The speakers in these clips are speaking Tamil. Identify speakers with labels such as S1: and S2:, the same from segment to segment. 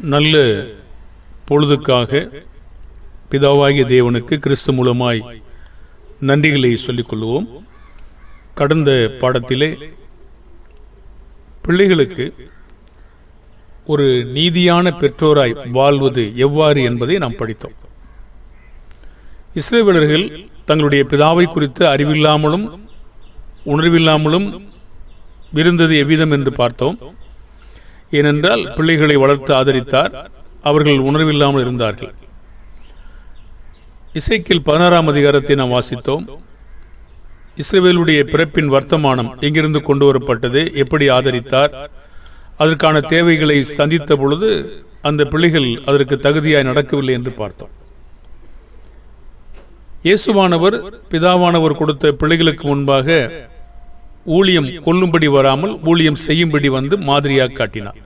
S1: நல்ல பொழுதுக்காக பிதாவாகிய தேவனுக்கு கிறிஸ்து மூலமாய் நன்றிகளை சொல்லிக்கொள்வோம். கடந்த பாடத்திலே பிள்ளைகளுக்கு ஒரு நீதியான பெற்றோராய் வாழ்வது எவ்வாறு என்பதை நாம் படித்தோம். இஸ்ரேவேலர்கள் தங்களுடைய பிதாவை குறித்து அறிவில்லாமலும் உணர்வில்லாமலும் இருந்தது எவ்விதம் என்று பார்த்தோம். ஏனென்றால் பிள்ளைகளை வளர்த்து ஆதரித்தார் அவர்கள் உணர்வில்லாமல் இருந்தார்கள். இசைக்கில் பதினாறாம் அதிகாரத்தை நாம் வாசித்தோம். இஸ்ரேவேலுடைய பிறப்பின் வர்த்தமானம் எங்கிருந்து கொண்டு வரப்பட்டது எப்படி ஆதரித்தார் அதற்கான தேவைகளை சந்தித்த பொழுது அந்த பிள்ளைகள் அதற்கு தகுதியாய் நடக்கவில்லை என்று பார்த்தோம். இயேசுவானவர் பிதாவானவர் கொடுத்த பிள்ளைகளுக்கு முன்பாக ஊழியம் கொல்லும்படி வராமல் ஊழியம் செய்யும்படி வந்து மாதிரியாக காட்டினார்.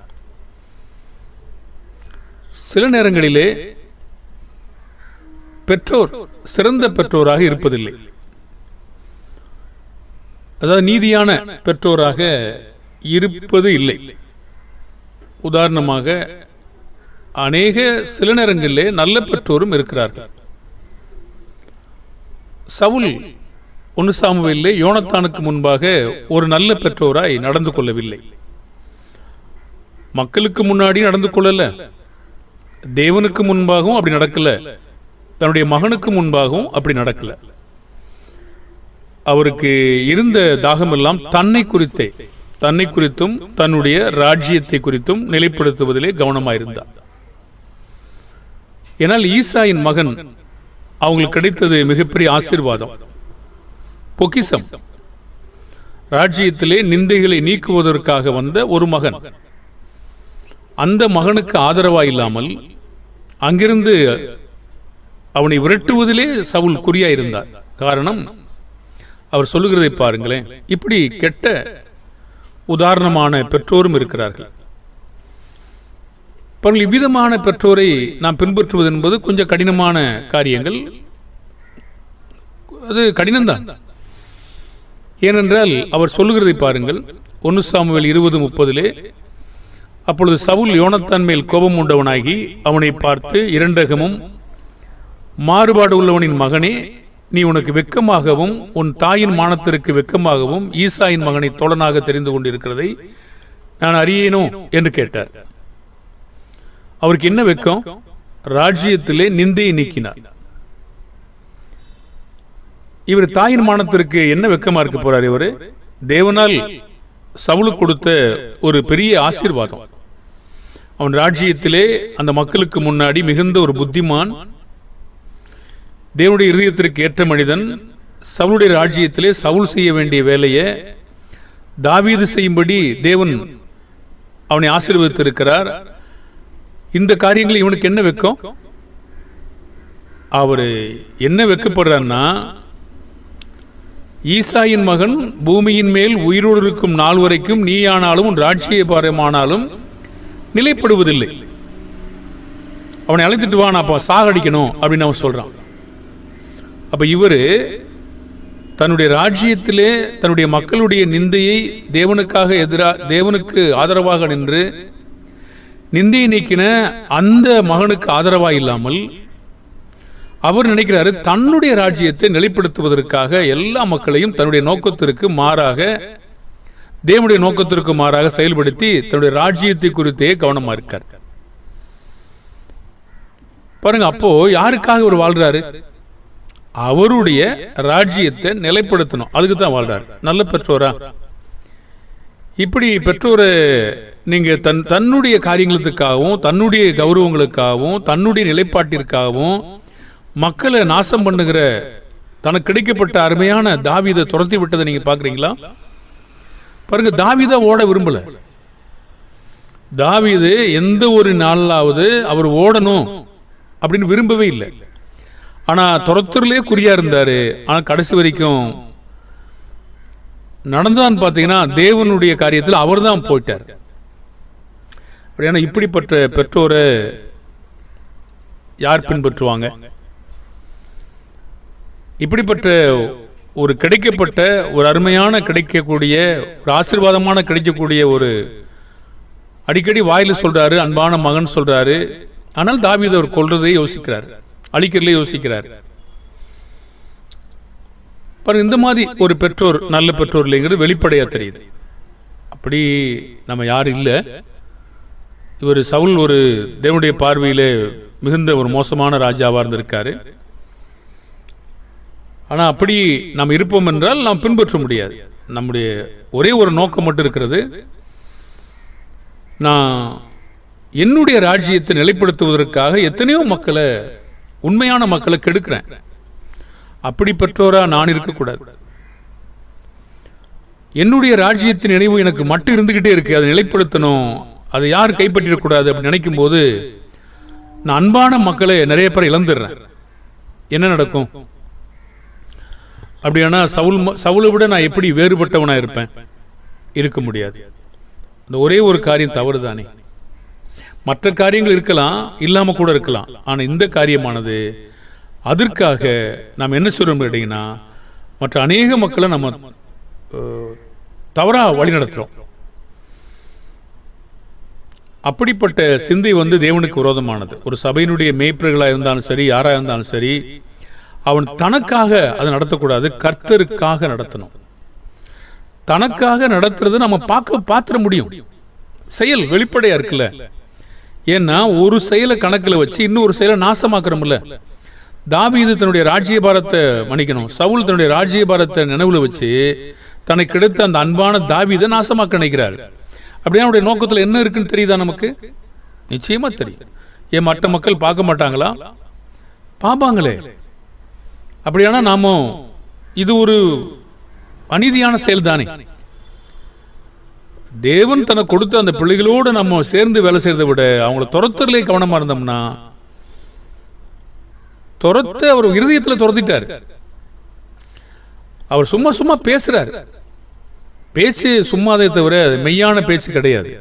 S1: சில நேரங்களிலே பெற்றோர் சிறந்த பெற்றோராக இருப்பதில்லை. அதாவது நீதியான பெற்றோராக இருப்பது இல்லை. உதாரணமாக அநேக சில நேரங்களிலே நல்ல பெற்றோரும் இருக்கிறார்கள். சவுல் ஒன்று சாமுவேலே யோனத்தானுக்கு முன்பாக ஒரு நல்ல பெற்றோராய் நடந்து கொள்ளவில்லை. மக்களுக்கு முன்னாடி நடந்து கொள்ளல. தேவனுக்கு முன்பாகவும் அப்படி நடக்கல. தன்னுடைய மகனுக்கு முன்பாகவும் அப்படி நடக்கல. அவருக்கு இருந்த தாகமெல்லாம் தன்னை குறித்தே தன்னை குறித்தும் தன்னுடைய ராஜ்யத்தை குறித்தும் நிலைப்படுத்துவதிலே கவனமாயிருந்தார் ஏனால் ஈசாயின் மகன் அவங்களுக்கு கிடைத்தது மிகப்பெரிய ஆசீர்வாதம் பொக்கிசம் ராஜ்யத்திலே நிந்தைகளை நீக்குவதற்காக வந்த ஒரு மகன். அந்த மகனுக்கு ஆதரவா இல்லாமல் அங்கிருந்து அவனை விரட்டுவதிலே சவுல் குறியா இருந்தார் காரணம் அவர் சொல்லுகிறதை பாருங்களேன். இப்படி கெட்ட உதாரணமான பெற்றோரும் இருக்கிறார்கள். பாருங்கள் இவ்விதமான பெற்றோரை நாம் பின்பற்றுவது என்பது கொஞ்சம் கடினமான காரியங்கள். அது கடினம்தான். ஏனென்றால் அவர் சொல்லுகிறதை பாருங்கள். ஒன்று சாமுவேல் இருபது முப்பதிலே அப்பொழுது சவுல் யோனத்தான் மேல் கோபம் உண்டவனாகி அவனை பார்த்து இரண்டகமும் மாறுபாடு உள்ளவனின் மகனே நீ உனக்கு வெக்கமாகவும் உன் தாயின் மானத்திற்கு வெக்கமாகவும் ஈசாயின் மகனை தோழனாக தெரிந்து கொண்டிருக்கிறதை நான் அறியேனோ? என்று கேட்டார். அவருக்கு என்ன வெக்கம்? ராஜ்யத்திலே நிந்தையை நீக்கினார். இவர் தாயின் மானத்திற்கு என்ன வெக்கமா இருக்க போறார் இவரு? தேவனால் சவுளுக்கு கொடுத்த ஒரு பெரிய ஆசீர்வாதம். அவன் ராஜ்யத்திலே அந்த மக்களுக்கு முன்னாடி மிகுந்த ஒரு புத்திமான் தேவனுடைய இருதயத்திற்கு ஏற்ற மனிதன் சவுளுடைய ராஜ்யத்திலே சவுல் செய்ய வேண்டிய வேலையை தாவீது செய்யும்படி தேவன் அவனை ஆசீர்வதித்திருக்கிறார். இந்த காரியங்கள் இவனுக்கு என்ன வெக்கம் அவர் என்ன வெக்கப்படுறான்னா ஈசாயின் மகன் பூமியின் மேல் உயிரோடு இருக்கும் நாள் வரைக்கும் நீயானாலும் உன் ராட்சிய பாரமானாலும் நிலைப்படுவதில்லை. அவனை அழைத்துட்டு வா நான் அப்போ சாகடிக்கணும் அப்படின்னு அவன் சொல்றான். அப்போ இவர் தன்னுடைய ராஜ்யத்திலே தன்னுடைய மக்களுடைய நிந்தையை தேவனுக்காக எதிராக தேவனுக்கு ஆதரவாக நின்று நிந்தையை நீக்கின அந்த மகனுக்கு ஆதரவாக இல்லாமல் அவர் நினைக்கிறாரு தன்னுடைய ராஜ்யத்தை நிலைப்படுத்துவதற்காக எல்லா மக்களையும் தன்னுடைய நோக்கத்திற்கு மாறாக தேவனுடைய நோக்கத்திற்கு மாறாக செயல்படுத்தி தன்னுடைய ராஜ்யத்தை குறித்தே கவனமா இருக்கார். பாருங்க அப்போ யாருக்காக அவர் வாழ்றாரு? அவருடைய ராஜ்யத்தை நிலைப்படுத்தணும். அதுக்கு தான் வாழ்றாரு. நல்ல பெற்றோரா? இப்படி பெற்றோரை நீங்க தன் தன்னுடைய காரியங்களுக்காகவும் தன்னுடைய கௌரவங்களுக்காகவும் தன்னுடைய நிலைப்பாட்டிற்காகவும் மக்களை நாசம் பண்ணுகிற தனக்கு கிடைக்கப்பட்ட அருமையான தாவிதை துரத்தி விட்டதை நீங்க பாக்குறீங்களா பாருங்க தாவீதா ஓட விரும்பல. தாவிது எந்த ஒரு நாளாவது அவர் ஓடணும் அப்படின்னு விரும்பவே இல்லை. ஆனா துரத்துறலே குறியா இருந்தாரு. ஆனா கடைசி வரைக்கும் நடந்தான் பார்த்தீங்கன்னா தேவனுடைய காரியத்தில் அவர் தான் போயிட்டார். அப்படியான இப்படிப்பட்ட பெற்றோரை யார் பின்பற்றுவாங்க? இப்படிப்பட்ட ஒரு கிடைக்கப்பட்ட ஒரு அருமையான கிடைக்கக்கூடிய ஒரு ஆசீர்வாதமான கிடைக்கக்கூடிய ஒரு அடிக்கடி வாயில சொல்றாரு அன்பான மகன் சொல்றாரு. ஆனால் தாவீது அவர் கொள்றதே யோசிக்கிறார் அழிக்கிறதே யோசிக்கிறார். பாருங்க இந்த மாதிரி ஒரு பெற்றோர் நல்ல பெற்றோர் இல்லைங்கிறது வெளிப்படையாக தெரியுது. அப்படி நம்ம யாரும் இல்லை. இவர் சவுல் ஒரு தேவனுடைய பார்வையிலே மிகுந்த ஒரு மோசமான ராஜாவாக இருந்திருக்காரு. ஆனால் அப்படி நாம் இருப்போம் என்றால் நாம் பின்பற்ற முடியாது. நம்முடைய ஒரே ஒரு நோக்கம் மட்டும் இருக்கிறது நான் என்னுடைய ராஜ்யத்தை நிலைப்படுத்துவதற்காக எத்தனையோ மக்களை உண்மையான மக்களை கெடுக்கிறேன். அப்படி நான் இருக்கக்கூடாது. என்னுடைய ராஜ்யத்தின் நினைவு எனக்கு மட்டும் இருந்துக்கிட்டே இருக்குது அதை நிலைப்படுத்தணும் அதை யார் கைப்பற்றிடக்கூடாது அப்படின்னு நினைக்கும் போது நான் அன்பான மக்களை நிறைய பேர் இழந்துடுறேன். என்ன நடக்கும்? அப்படியானா சவுல் சவுலை விட நான் எப்படி வேறுபட்டவனாக இருப்பேன்? இருக்க முடியாது. அந்த ஒரே ஒரு காரியம் தவறு தானே மற்ற காரியங்கள் இருக்கலாம் இல்லாமல் கூட இருக்கலாம். ஆனால் இந்த காரியமானது அதற்காக நாம் என்ன சொல்கிறோம் கேட்டிங்கன்னா மற்ற அநேக மக்களை நம்ம தவறாக தவறா வழி அப்படிப்பட்ட சிந்தை வந்து தேவனுக்கு விரோதமானது. ஒரு சபையினுடைய மேய்ப்பர்களாக இருந்தாலும் சரி யாராக இருந்தாலும் சரி அவன் தனக்காக அதை நடத்தக்கூடாது கர்த்தருக்காக நடத்தணும். தனக்காக நடத்துறது நம்ம பார்க்க பாத்திர முடியும். செயல் வெளிப்படையா இருக்குல்ல. ஏன்னா ஒரு செயலை கணக்கில் வச்சு இன்னொரு செயலை நாசமாக்குறோம்ல. தாவீது தன்னுடைய ராஜ்யபாரத்தை மன்னிக்கணும். சவுல் தன்னுடைய ராஜ்யபாரத்தை நினைவுல வச்சு தனக்கு கிடைத்த அந்த அன்பான தாவீதை நாசமாக்க நினைக்கிறார். அப்படியே அவனுடைய நோக்கத்தில் என்ன இருக்குன்னு தெரியுதா நமக்கு? நிச்சயமா தெரியும். ஏன் மற்ற மக்கள் பார்க்க மாட்டாங்களா? பார்ப்பாங்களே. அப்படியானா நாம? இது ஒரு அநீதியான செயல் தானே தேவன் தனக்கு கொடுத்த அந்த பிள்ளைகளோடு நம்ம சேர்ந்து வேலை செய்யறதை விட அவங்கள துரத்துறதுலே கவனமா இருந்தோம்னா துரத்த அவர் இருதயத்துல துரத்திட்டார். அவர் சும்மா சும்மா பேசுகிறார் பேச்சு சும்மாதே தவிர அது மெய்யான பேச்சு கிடையாது.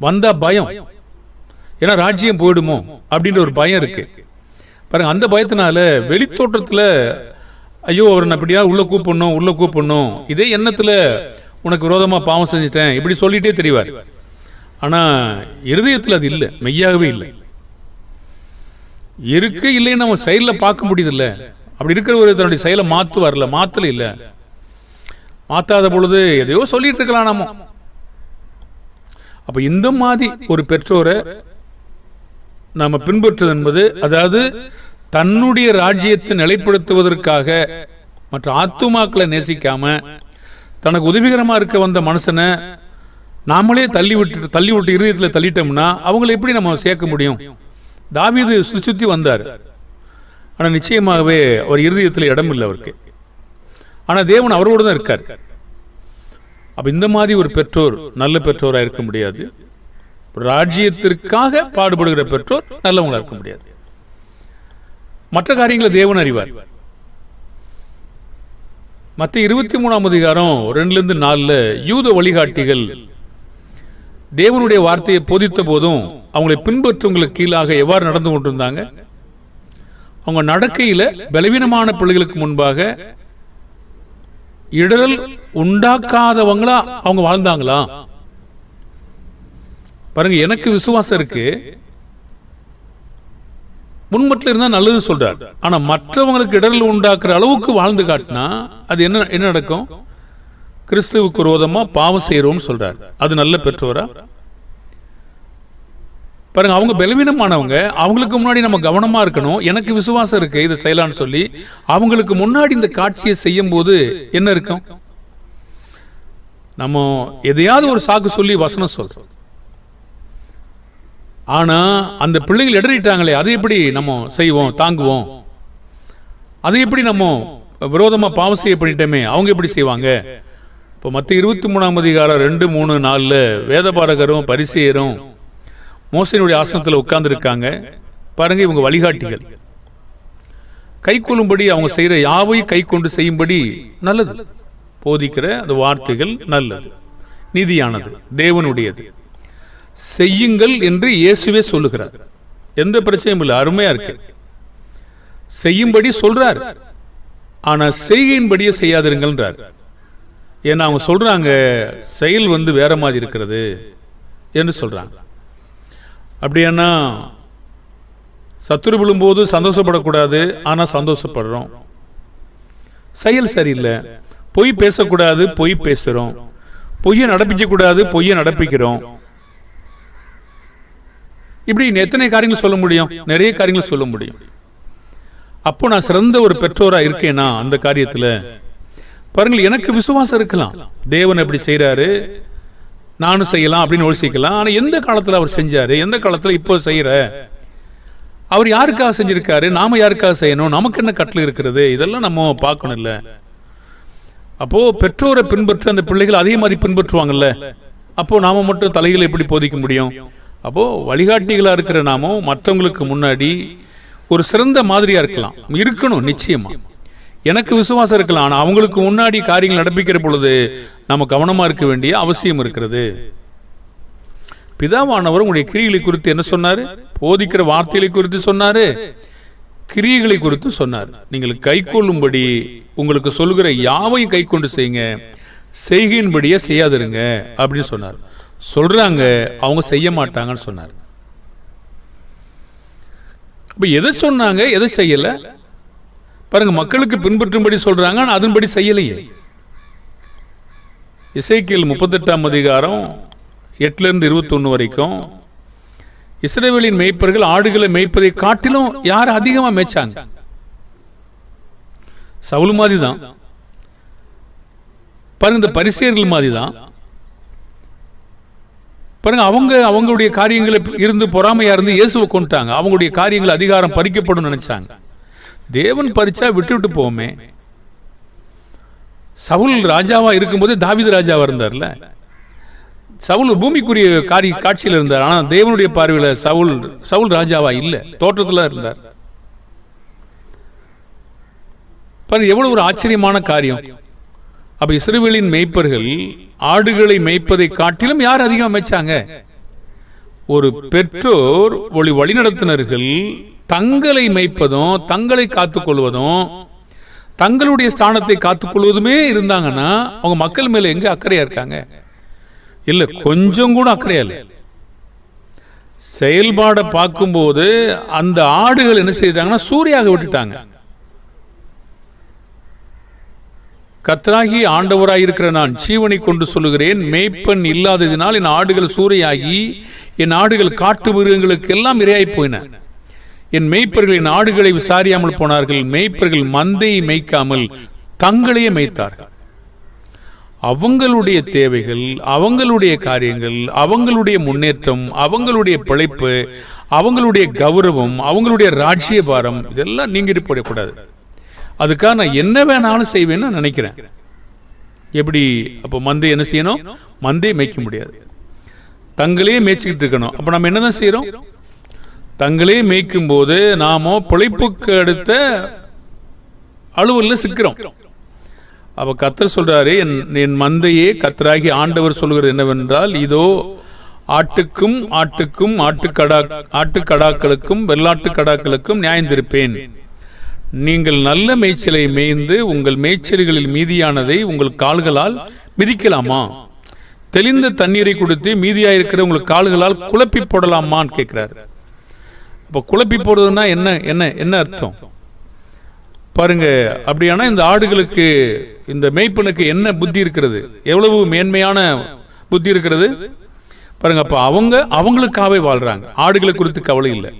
S1: வந்தா பயம். ஏன்னா ராஜ்யம் போயிடுமோ? அப்படின்ற ஒரு பயம் இருக்கு. பாருங்க அந்த பயத்தினால வெளித்தோற்றத்துல ஐயோ அவர் நான் இப்படியா உள்ள கூப்பிடணும் உள்ள கூப்பிடணும் இதே எண்ணத்துல உனக்கு விரோதமாக பாவம் செஞ்சுட்டேன் இப்படி சொல்லிட்டே தெரிவார். ஆனா இருதயத்துல அது இல்லை மெய்யாகவே இல்லை. இருக்கு இல்லைன்னு நம்ம செயலில் பார்க்க முடியுதில்ல அப்படி இருக்கிற ஒரு தன்னுடைய செயலை மாற்றுவார்ல மாற்றல மாத்தல இல்ல. மாத்தாத பொழுது எதையோ சொல்லிட்டு இருக்கலாம் நம்ம அப்போ இந்த மாதிரி ஒரு பெற்றோரை நாம் பின்பற்றுவது என்பது அதாவது தன்னுடைய ராஜ்யத்தை நிலைப்படுத்துவதற்காக மற்ற ஆத்துமாக்களை நேசிக்காம தனக்கு உதவிகரமாக இருக்க வந்த மனுஷனை நாமளே தள்ளி விட்டு தள்ளி விட்டு இருதயத்தில் தள்ளிட்டோம்னா அவங்களை எப்படி நம்ம சேர்க்க முடியும்? தாவீது சுற்றி வந்தார். ஆனால் நிச்சயமாகவே அவர் இருதயத்தில் இடம் இல்லை அவருக்கு. ஆனால் தேவன் அவரோடு தான் இருக்கார். அப்போ இந்த மாதிரி ஒரு பெற்றோர் நல்ல பெற்றோராக இருக்க முடியாது. ராஜ்யத்திற்காக பாடுபடுகிற பெற்றோர் நல்லவங்களா இருக்க முடியாது. மற்ற காரியங்களை தேவன் அறிவார். மற்ற இருபத்தி மூணாம் அதிகாரம் ரெண்டுல இருந்து யூத வழிகாட்டிகள் தேவனுடைய வார்த்தையை போதித்த போதும் அவங்களை பின்பற்றுவங்களுக்கு கீழாக எவ்வாறு நடந்து கொண்டிருந்தாங்க? அவங்க நடக்கையில் பலவீனமான பிள்ளைகளுக்கு முன்பாக இடரல் உண்டாக்காதவங்களா அவங்க வாழ்ந்தாங்களா? பாருங்க எனக்கு விசுவாசம் இருக்கு. முன்மட்டில் இருந்தால் நல்லது சொல்றார். ஆனா மற்றவங்களுக்கு இடரில் உண்டாக்குற அளவுக்கு வாழ்ந்து காட்டினா அது என்ன என்ன நடக்கும்? கிறிஸ்துவுக்கு ரோதமா பாவம் செய்யறோம்னு சொல்றார். அது நல்ல பெற்றோரா? பாருங்க அவங்க பலவீனமானவங்க அவங்களுக்கு முன்னாடி நம்ம கவனமா இருக்கணும். எனக்கு விசுவாசம் இருக்கு இதை செய்யலாம்னு சொல்லி. அவங்களுக்கு முன்னாடி இந்த காட்சியை செய்யும் போது என்ன இருக்கும்? நம்ம எதையாவது ஒரு சாக்கு சொல்லி வசனம் சொல்றோம். ஆனா அந்த பிள்ளைகள் இடறிட்டாங்களே அதை எப்படி நம்ம செய்வோம் தாங்குவோம்? அதை எப்படி நம்ம விரோதமா பாவம் செய்ய பண்ணிட்டோமே அவங்க எப்படி செய்வாங்க? இப்போ மற்ற இருபத்தி மூணாம் அதிகாரம் ரெண்டு மூணு நாலில் வேதபாரகரும் பரிசெயரும் மோசனுடைய ஆசனத்தில் உட்கார்ந்துருக்காங்க. பாருங்க இவங்க வழிகாட்டிகள். கைக்கொள்ளும்படி அவங்க செய்கிற யாவையும் கை கொண்டு செய்யும்படி நல்லது. போதிக்கிற அந்த வார்த்தைகள் நல்லது. நீதியானது. தேவனுடையது. செய்யுங்கள் என்று இயேசுவே சொல்லுகிறார். எந்த பிரச்சனையும் இல்லை அருமையா இருக்கு. செய்யும்படி சொல்றார். ஆனா செய்கையின்படியே செய்யாதிருங்கள்ன்றார். ஏன்னா அவங்க சொல்றாங்க செயல் வந்து வேற மாதிரி இருக்கிறது என்று சொல்றாங்க. அப்படியானா சத்துரு விழும்போது சந்தோஷப்படக்கூடாது ஆனால் சந்தோஷப்படுறோம். செயல் சரியில்லை. பொய் பேசக்கூடாது பொய் பேசுகிறோம் பொய்யை நடப்பிக்க கூடாது பொய்யை நடப்பிக்கிறோம். இப்படி எத்தனை காரியங்கள் சொல்ல முடியும்? நிறைய காரியங்கள் சொல்ல முடியும். அப்போ நான் சிறந்த ஒரு பெற்றோராக இருக்கேனா? அந்த காரியத்தில். பாருங்கள் எனக்கு விசுவாசம் இருக்கலாம். தேவன் எப்படி செய்கிறாரு நானும் செய்யலாம் அப்படின்னு யோசிக்கலாம். ஆனால் எந்த காலத்தில் அவர் செஞ்சாரு? எந்த காலத்தில் இப்போ செய்கிற அவர் யாருக்காக செஞ்சுருக்காரு? நாம யாருக்காக செய்யணும்? நமக்கு என்ன கட்டில் இருக்கிறது? இதெல்லாம் நம்ம பார்க்கணும் அப்போது பெற்றோரை பின்பற்ற அந்த பிள்ளைகள் அதே மாதிரி பின்பற்றுவாங்கல்ல. அப்போது நாம மட்டும் தலைகளை எப்படி போதிக்க முடியும்? அப்போது வழிகாட்டிகளாக இருக்கிற நாமும் மற்றவங்களுக்கு முன்னாடி ஒரு சிறந்த மாதிரியாக இருக்கலாம். இருக்கணும் நிச்சயமாக எனக்கு விசுவாசம் இருக்கலாம் ஆனால் அவங்களுக்கு முன்னாடி காரியங்கள் நடப்பிக்கிற பொழுது நம்ம கவனமாக இருக்க வேண்டிய அவசியம் இருக்கிறது. பிதாவானவர் உங்களுடைய கிரிகளை குறித்து என்ன சொன்னார்? போதிக்கிற வார்த்தைகளை குறித்து சொன்னார். கிரியைகளை குறித்து சொன்னார். நீங்கள் கைக்கொள்ளும்படி உங்களுக்கு சொல்லுகிற யாவையும் கை கொண்டு செய்யுங்க. செய்கையின்படியே செய்யாதிருங்க அப்படின்னு சொன்னார். சொல்கிறாங்க அவங்க செய்ய மாட்டாங்கன்னு சொன்னார். இப்போ எதை சொன்னாங்க எதை செய்யலை? பாருங்கள் மக்களுக்கு பின்பற்றும்படி சொல்கிறாங்க ஆனால் அதன்படி செய்யலையே. இசைக்கியல் முப்பத்தெட்டாம் அதிகாரம் எட்டுலேருந்து இருபத்தொன்று இருபத்தொன்னு வரைக்கும் இஸ்ரேவேலின் மேய்ப்பர்கள் ஆடுகளை மேய்ப்பதை காட்டிலும் யார் அதிகமாக மேய்ச்சாங்க? சவுல் மாதிரி தான் பாருங்க இந்த பரிசேர்கள் மாதிரி தான் பாருங்க அவங்க அவங்களுடைய காரியங்களை இருந்து பொறாமையா இருந்து இயேசுவை கொண்டுட்டாங்க. அவங்களுடைய காரியங்கள் அதிகாரம் பறிக்கப்படும் நினைச்சாங்க. தேவன் பறிச்சா விட்டு விட்டு போவோமே சவுல் ராஜாவா இருக்கும்போது தாவீது ராஜாவா இருந்தார்ல? சவுல் பூமிக்குரிய காரிய காட்சியில் இருந்தார். ஆனா தேவனுடைய பார்வையில சவுல் சவுல் ராஜாவா இல்ல. தோற்றத்துல இருந்தார். பாருங்க எவ்வளவு ஒரு ஆச்சரியமான காரியம். அப்ப இஸ்ரேவேலின் மேய்ப்பர்கள் ஆடுகளை மேய்ப்பதை காட்டிலும் யார் அதிகம் மேய்ச்சாங்க? ஒரு பெற்றோர் ஒளி வழிநடத்தினர்கள் தங்களை மேய்ப்பதும் தங்களை காத்துக்கொள்வதும் தங்களுடைய ஸ்தானத்தை காத்துக்கொள்வதுமே இருந்தாங்கன்னா அவங்க மக்கள் மேல எங்க அக்கறையா இருக்காங்க? இல்ல கொஞ்சம் கூட அக்கறையா இல்லை. செயல்பாடை பார்க்கும்போது அந்த ஆடுகள் என்ன செய்தாங்கன்னா சூரியாக விட்டுட்டாங்க. கத்ராகி ஆண்டவராயிருக்கிற நான் ஜீவனை கொண்டு சொல்லுகிறேன். மேய்ப்பன் இல்லாததினால் என் ஆடுகள் சூறையாகி என் ஆடுகள் காட்டு மிருகங்களுக்கு எல்லாம் இரையாய் போயின. என் மேய்ப்பர்களின் ஆடுகளை விசாரியாமல் போனார்கள். மேய்ப்பர்கள் மந்தையை மேய்க்காமல் தங்களையே மேய்த்தார்கள். அவங்களுடைய தேவைகள் அவங்களுடைய காரியங்கள் அவங்களுடைய முன்னேற்றம் அவங்களுடைய பிழைப்பு அவங்களுடைய கௌரவம் அவங்களுடைய ராஜ்ய பாரம் இதெல்லாம் நீங்கிட்டு போடக்கூடாது அதுக்காக நான் என்ன வேணாலும் செய்வேன்னு நினைக்கிறேன். எப்படி? அப்போ மந்தை என்ன செய்யணும்? மந்தையை மேய்க்க முடியாது. தங்களையே மேய்ச்சிக்கிட்டு இருக்கணும். அப்போ நம்ம என்ன தான் செய்கிறோம் தங்களே மேய்க்கும் போது நாம பிழைப்புக்கு அடுத்த அலுவலில் சிக்கிறோம். அப்போ கத்தர் சொல்கிறாரு என் என் மந்தையே கத்தராகி ஆண்டவர் சொல்கிறது என்னவென்றால் இதோ ஆட்டுக்கும் ஆட்டுக்கும் ஆட்டுக்கடா ஆட்டுக்கடாக்களுக்கும் வெள்ளாட்டு கடாக்களுக்கும் நியாயந்திருப்பேன். நீங்கள் நல்ல மேய்ச்சலை மேய்ந்து உங்கள் மேய்ச்சல்களில் மீதியானதை உங்கள் கால்களால் மிதிக்கலாமா? தெளிந்த தண்ணீரை கொடுத்து மீதியாயிருக்கிற உங்கள் கால்களால் குழப்பி போடலாமான்னு கேட்குறாரு. இப்போ குழப்பி போடுறதுன்னா என்ன என்ன என்ன அர்த்தம்? பாருங்க அப்படியானா இந்த ஆடுகளுக்கு இந்த மேய்ப்பனுக்கு என்ன புத்தி இருக்கிறது? எவ்வளவு மேன்மையான புத்தி இருக்கிறது? பாருங்க அப்போ அவங்க அவங்களுக்காகவே வாழ்கிறாங்க ஆடுகளை குறித்து கவலை இல்லை.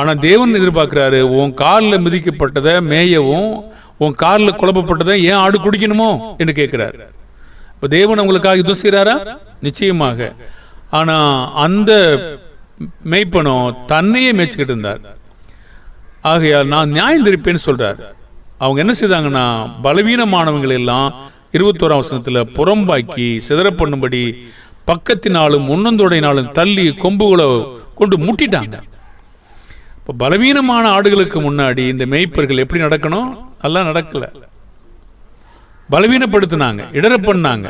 S1: ஆனால் தேவன் எதிர்பார்க்குறாரு உன் காலில் மிதிக்கப்பட்டதை மேயவும் உன் காலில் குழப்பப்பட்டதை ஏன் ஆடு குடிக்கணுமோ? என்று கேட்குறாரு. இப்போ தேவன் உங்களுக்காக யுத்தம் செய்கிறாரா? நிச்சயமாக. ஆனால் அந்த மெய்ப்பனும் தன்னையே மேய்ச்சிக்கிட்டு இருந்தார். ஆகையால் நான் நியாயம் திருப்பேன்னு சொல்கிறார் அவங்க என்ன செய்தாங்கன்னா பலவீனமானவங்களை எல்லாம் இருபத்தோராம் வசனத்தில் புறம்பாக்கி சிதற பண்ணும்படி பக்கத்தினாலும் முன்னந்தோடையினாலும் தள்ளி கொம்புகளை கொண்டு முட்டிட்டாங்க. இப்போ பலவீனமான ஆடுகளுக்கு முன்னாடி இந்த மேய்ப்பர்கள் எப்படி நடக்கணும்? நல்லா நடக்கல. பலவீனப்படுத்தினாங்க இடர பண்ணாங்க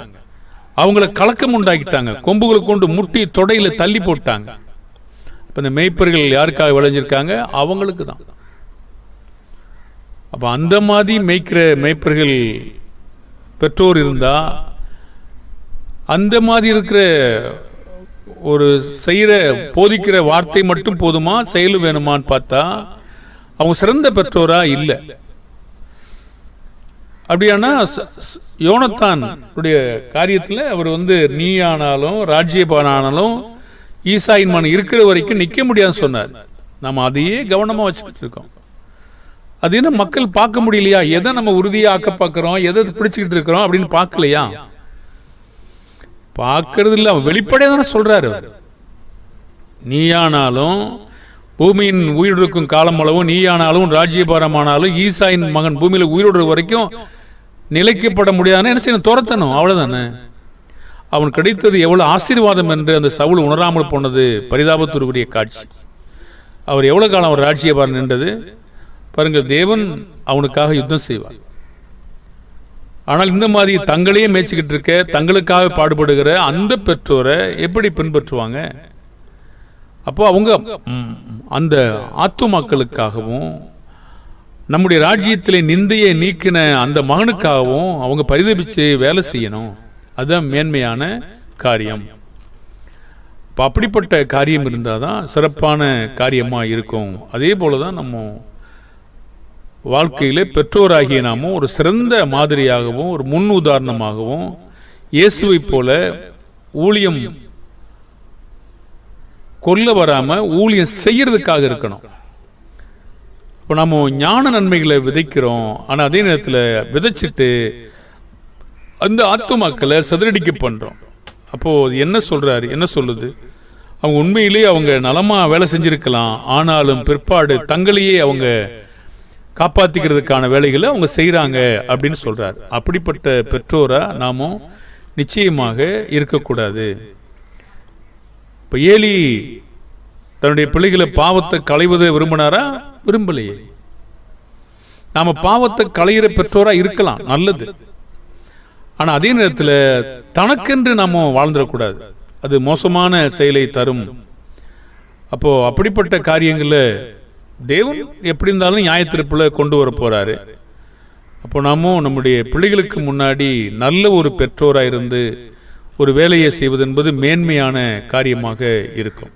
S1: அவங்கள கலக்கம் உண்டாக்கிட்டாங்க கொம்புகளை கொண்டு முட்டி தொடையில தள்ளி போட்டாங்க. இப்போ இந்த மேய்ப்பர்கள் யாருக்காக விளைஞ்சிருக்காங்க? அவங்களுக்கு தான். அப்போ அந்த மாதிரி மேய்க்கிற மேய்ப்பர்கள் பெற்றோர் இருந்தா அந்த மாதிரி இருக்கிற ஒரு செய்கிற போதிக்கிற வார்த்தை மட்டும் போதுமா? செயல் வேணுமான்னு பார்த்தா அவங்க சிறந்த பெற்றோரா? இல்லை. அப்படியானா யோனத்தான் உடைய காரியத்தில் அவர் வந்து நீ ஆனாலும் ராஜ்யபான் ஆனாலும் ஈசாயின் இருக்கிற வரைக்கும் நிற்க முடியாதுன்னு சொன்னார். நம்ம அதையே கவனமாக வச்சுக்கிட்டு இருக்கோம். அது என்ன மக்கள் பார்க்க முடியலையா? எதை நம்ம உறுதியாக ஆக்க பார்க்குறோம்? எதை பிடிச்சிக்கிட்டு இருக்கிறோம் அப்படின்னு பார்க்கலையா? பார்க்கறது இல்லை அவன் வெளிப்படையாக தானே சொல்கிறாரு அவர் நீயானாலும் பூமியின் உயிரிழக்கும் காலம் அளவும் நீயானாலும் ராஜ்யபாரமானாலும் ஈசாயின் மகன் பூமியில் உயிரோடு வரைக்கும் நிலைக்கப்பட முடியாதுன்னு என்ன செய்யணும்? துரத்தணும். அவ்வளோதானே அவன் கிடைத்தது எவ்வளோ ஆசீர்வாதம் என்று அந்த சவுல் உணராமல் போனது பரிதாபத்திற்குரிய காட்சி. அவர் எவ்வளோ காலம் அவர் ராஜ்யபாரன் நின்றது? பாருங்கள் தேவன் அவனுக்காக யுத்தம் செய்வார். ஆனால் இந்த மாதிரி தங்களையே மேய்ச்சிக்கிட்டு இருக்க தங்களுக்காக பாடுபடுகிற அந்த பெற்றோரை எப்படி பின்பற்றுவாங்க? அப்போ அவங்க அந்த அந்த ஆத்துமாக்களுக்காகவும் நம்முடைய ராஜ்யத்தில் நிந்தையை நீக்கின அந்த மகனுக்காகவும் அவங்க பரிதபித்து வேலை செய்யணும். அதுதான் மேன்மையான காரியம். இப்போ அப்படிப்பட்ட காரியம் இருந்தால் தான் சிறப்பான காரியமாக இருக்கும். அதே போல தான் நம்ம வாழ்க்கையிலே பெற்றோராகிய நாமும் ஒரு சிறந்த மாதிரியாகவும் ஒரு முன் உதாரணமாகவும் இயேசுவைப் போல ஊழியம் கொல்ல வராமல் ஊழியம் செய்கிறதுக்காக இருக்கணும். இப்போ நம்ம ஞான நன்மைகளை விதைக்கிறோம். ஆனால் அதே நேரத்தில் விதைச்சிட்டு அந்த ஆத்துமாக்களை சதுரடிக்க பண்ணுறோம் அப்போது என்ன சொல்கிறாரு என்ன சொல்லுது? அவங்க உண்மையிலேயே அவங்க நலமாக வேலை செஞ்சுருக்கலாம். ஆனாலும் பிற்பாடு தங்களையே அவங்க காப்பாத்திக்கிறதுக்கான வேலைகளை அவங்க செய்கிறாங்க அப்படின்னு சொல்றாரு. அப்படிப்பட்ட பெற்றோரா நாமும் நிச்சயமாக இருக்கக்கூடாது. இப்போ ஏலி தன்னுடைய பிள்ளைகளை பாவத்தை களைவதை விரும்பினாரா? விரும்பலையே. நாம பாவத்தை களையிற பெற்றோரா இருக்கலாம் நல்லது. ஆனா அதே நேரத்தில் தனக்கென்று நாம வாழ்ந்துடக்கூடாது. அது மோசமான செயலை தரும். அப்போ அப்படிப்பட்ட காரியங்களை தேவன் எப்படி இருந்தாலும் நியாயத்திருப்பில் கொண்டு வர போகிறாரு அப்போ நாமும் நம்முடைய பிள்ளைகளுக்கு முன்னாடி நல்ல ஒரு பெற்றோராக இருந்து ஒரு வேலையை செய்வது என்பது மேன்மையான காரியமாக இருக்கும்.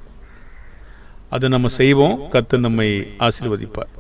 S1: அதை நம்ம செய்வோம். கத்து நம்மை ஆசீர்வதிப்பார்.